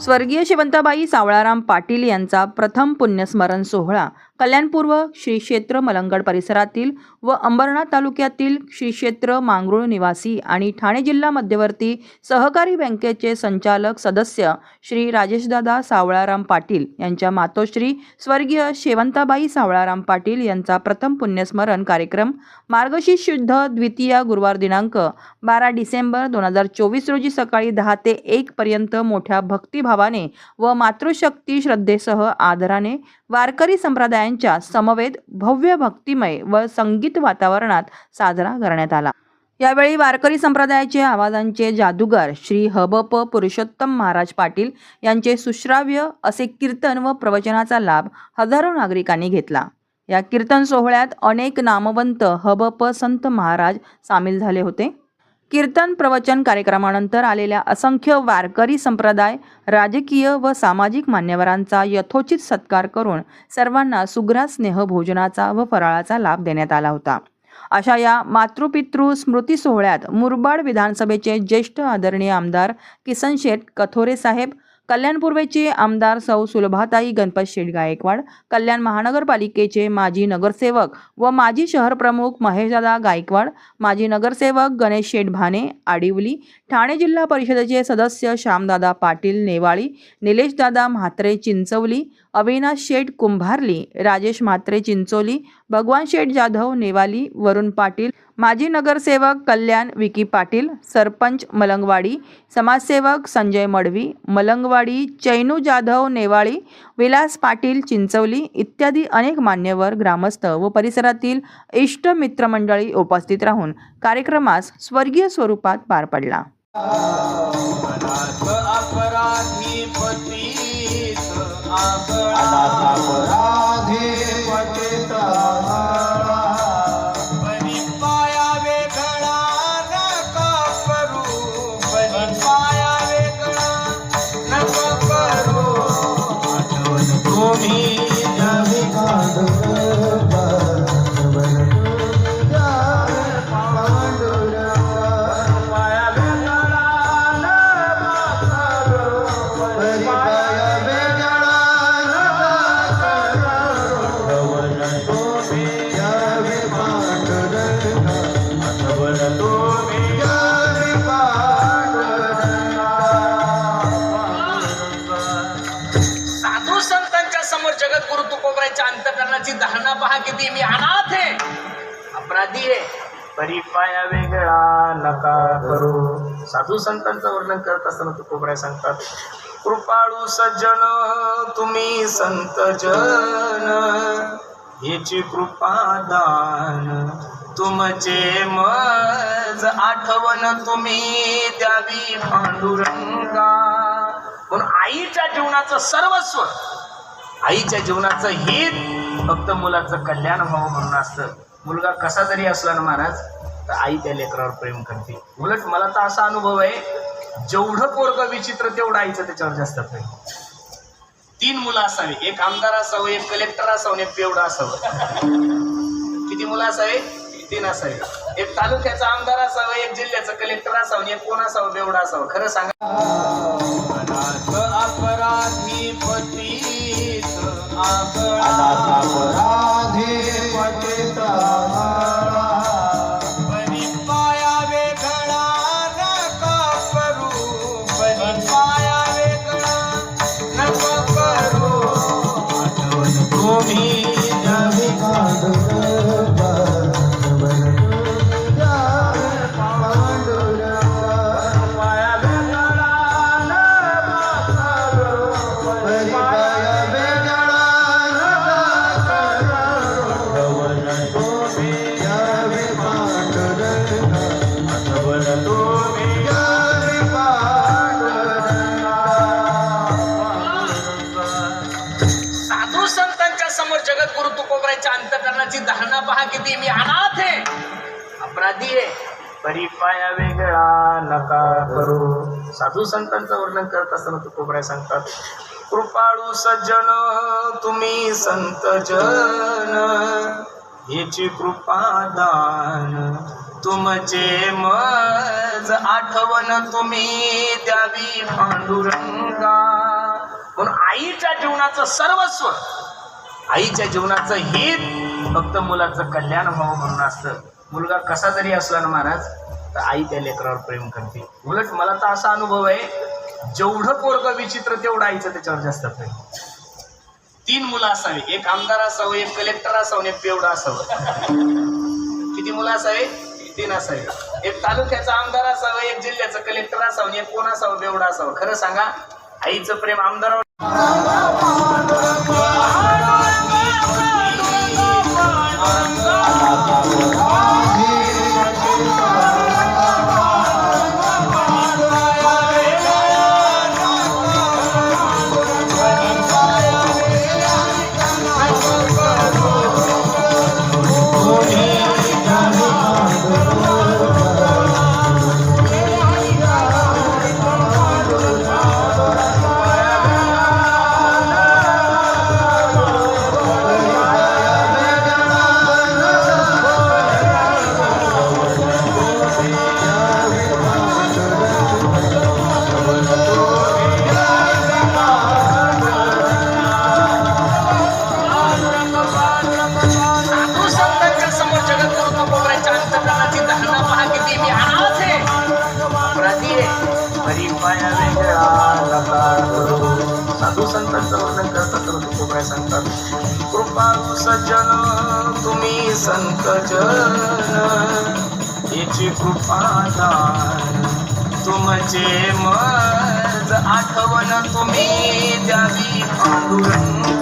स्वर्गीय शिवंताबाई सावळाराम पाटील यांचा प्रथम पुण्यस्मरण सोहळा. कल्याणपूर्व श्री क्षेत्र मलंगड परिसरातील व अंबरनाथ तालुक्यातील श्री क्षेत्र मांगरुळ निवासी आणि ठाणे जिल्हा मध्यवर्ती सहकारी बँकेचे संचालक सदस्य श्री राजेशदादा सावळाराम पाटील यांच्या मातोश्री स्वर्गीय शेवंताबाई सावळाराम पाटील यांचा प्रथम पुण्यस्मरण कार्यक्रम मार्गशीर्ष शुद्ध द्वितीय गुरुवार दिनांक बारा डिसेंबर दोन हजार चोवीस रोजी सकाळी दहा ते एक पर्यंत मोठ्या भक्तिभावाने व मातृशक्ती श्रद्धेसह आदराने वारकरी संप्रदायांच्या समवेत भव्य भक्तिमय व संगीत वातावरणात साजरा करण्यात आला. यावेळी वारकरी संप्रदायाचे आवाजांचे जादूगार श्री हबप पुरुषोत्तम महाराज पाटील यांचे सुश्राव्य असे कीर्तन व प्रवचनाचा लाभ हजारो नागरिकांनी घेतला. या कीर्तन सोहळ्यात अनेक नामवंत हबप संत महाराज सामील झाले होते. कीर्तन प्रवचन कार्यक्रमानंतर आलेल्या असंख्य वारकरी संप्रदाय राजकीय व सामाजिक मान्यवरांचा यथोचित सत्कार करून सर्वांना सुग्रा स्नेह भोजनाचा व फराळाचा लाभ देण्यात आला होता. अशा या मातृपितृ स्मृती सोहळ्यात मुरबाड विधानसभेचे ज्येष्ठ आदरणीय आमदार किसन शेठ कथोरे साहेब कल्याण पूर्वेचे आमदार सौ सुलभाताई गणपत शेठ गायकवाड कल्याण महानगरपालिकेचे माजी नगरसेवक व माजी शहर प्रमुख महेशदादा गायकवाड माजी नगरसेवक गणेश शेठ भाने आडिवली ठाणे जिल्हा परिषदेचे सदस्य श्यामदादा पाटील नेवाळी निलेशदादा म्हात्रे चिंचवली अविनाश शेठ कुंभारली राजेश म्हात्रे चिंचोली भगवान शेठ जाधव नेवाली वरुण पाटील माजी नगरसेवक कल्याण विकी पाटील सरपंच मलंगवाडी समाजसेवक संजय मडवी मलंगवाडी चैनू जाधव नेवाळी विलास पाटील चिंचवली इत्यादी अनेक मान्यवर ग्रामस्थ व परिसरातील इष्ट मित्रमंडळी उपस्थित राहून कार्यक्रमास स्वर्गीय स्वरूपात पार पडला. किती मी अनाथ आहे. अपराधी आहे. परिपाया वेगळा नका करू. साधू संतांचं वर्णन करत असताना तुकोबराय सांगतात कृपाळू सज्जन तुम्ही संत जन. याची कृपा दान. तुमचे मज आठवण तुम्ही द्यावी पांडुरंगा. म्हणून आईच्या जीवनाचं सर्वस्व आईच्या जीवनाचं हित फक्त मुलाचं कल्याण व्हावं म्हणून असतं. मुलगा कसा जरी असला ना महाराज तर आई त्या लेकरावर प्रेम करते. उलट मला तर असा अनुभव आहे जेवढं पोरगं विचित्र तेवढं आईचं त्याच्यावर जास्त प्रेम. तीन मुलं असावी. एक आमदार असावं एक कलेक्टर असावं एक पेवडा असावं. किती मुलं असावे? तीन असावे. एक तालुक्याचा आमदार असावं एक जिल्ह्याचं कलेक्टर असावं एक कोण असावं बेवडा असावं. खरं सांगा. पहा किती मी अनाथ आहे. अपराधी आहे. परिपाया वेगळा नका करू. साधू संतांचं वर्णन करत असताना तुकोबराय सांगतात कृपाळू सज्जन तुम्ही संत जन. याची कृपा दान तुमचे मज आठवण तुम्ही द्यावी पांडुरंगा. म्हणून आईच्या जीवनाचं सर्वस्व आईच्या जीवनाचं हित फक्त मुलाचं कल्याण व्हावं म्हणून असतं. मुलगा कसा जरी असला ना महाराज तर आई त्या लेकरावर प्रेम करते. उलट मला तर असा अनुभव आहे जेवढं पोरग विचित्र तेवढं आईचं त्याच्यावर जास्त प्रेम. तीन मुलं असावी. एक आमदार असावं एक कलेक्टर असावं एक पेवडा असावं. किती मुलं असावे? तीन असावे. एक तालुक्याचा आमदार असावं एक जिल्ह्याचं कलेक्टर असावं एक कोण असावं बेवडा असावं. खरं सांगा आईचं प्रेम आमदारावर हरी उपाया वेगळा साधू संतांचं वर्णन सांगतात? कृपाळू सज्जन तुम्ही संत जन याची कृपा तुमचे म्हणजे मज. आठवण तुम्ही द्यावी पांडुरंग.